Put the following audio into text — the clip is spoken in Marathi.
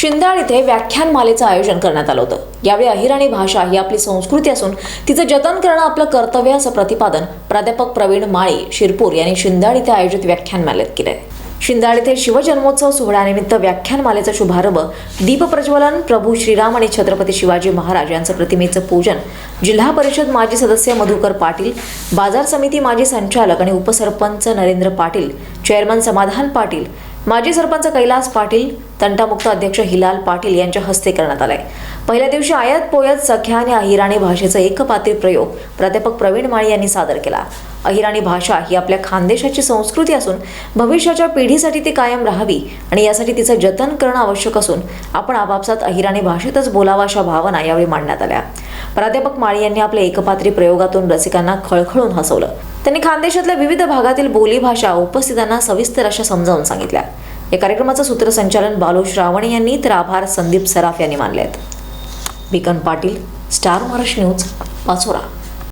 शिंदाळ इथे व्याख्यानमालेचं आयोजन करण्यात आलं होतं. यावेळी अहिराणी भाषा ही आपली संस्कृती असून तिचं जतन करणं आपलं कर्तव्य असं प्रतिपादन प्राध्यापक प्रवीण माळी शिरपूर यांनी शिंदाळ इथे आयोजित व्याख्यानमालेत केलंय. शिंदाळ इथे शिवजन्मोत्सव सोहळ्यानिमित्त व्याख्यानमालेचा शुभारंभ दीपप्रज्वलन प्रभू श्रीराम आणि छत्रपती शिवाजी महाराज यांचं प्रतिमेचं पूजन जिल्हा परिषद माजी सदस्य मधुकर पाटील बाजार समिती माजी संचालक आणि उपसरपंच नरेंद्र पाटील चेअरमन समाधान पाटील माजी सरपंच कैलास पाटील तंटामुक्त अध्यक्ष हिलाल पाटील यांच्या हस्ते करण्यात आलाय. पहिल्या दिवशी आयत पोयत सख्या आणि अहिराणी भाषेचा एकपात्री प्रयोग प्राध्यापक प्रवीण माळी यांनी सादर केला. अहिराणी भाषा ही आपल्या खानदेशाची संस्कृती असून भविष्याच्या पिढीसाठी ती कायम राहावी आणि यासाठी तिचं जतन करणं आवश्यक असून आपण आपापसात अहिराणी भाषेतच बोलावा अशा भावना यावेळी मांडण्यात आल्या. प्राध्यापक माळी यांनी आपल्या एकपात्री प्रयोगातून रसिकांना खळखळून हसवलं. त्यांनी खानदेशातल्या विविध भागातील बोलीभाषा उपस्थितांना सविस्तर अशा समजावून सांगितल्या. या कार्यक्रमाचं सूत्रसंचालन बालू श्रावणे यांनी तर आभार संदीप सराफ यांनी मानले आहेत बिकन पाटील स्टार महाराष्ट्र न्यूज पाचोरा.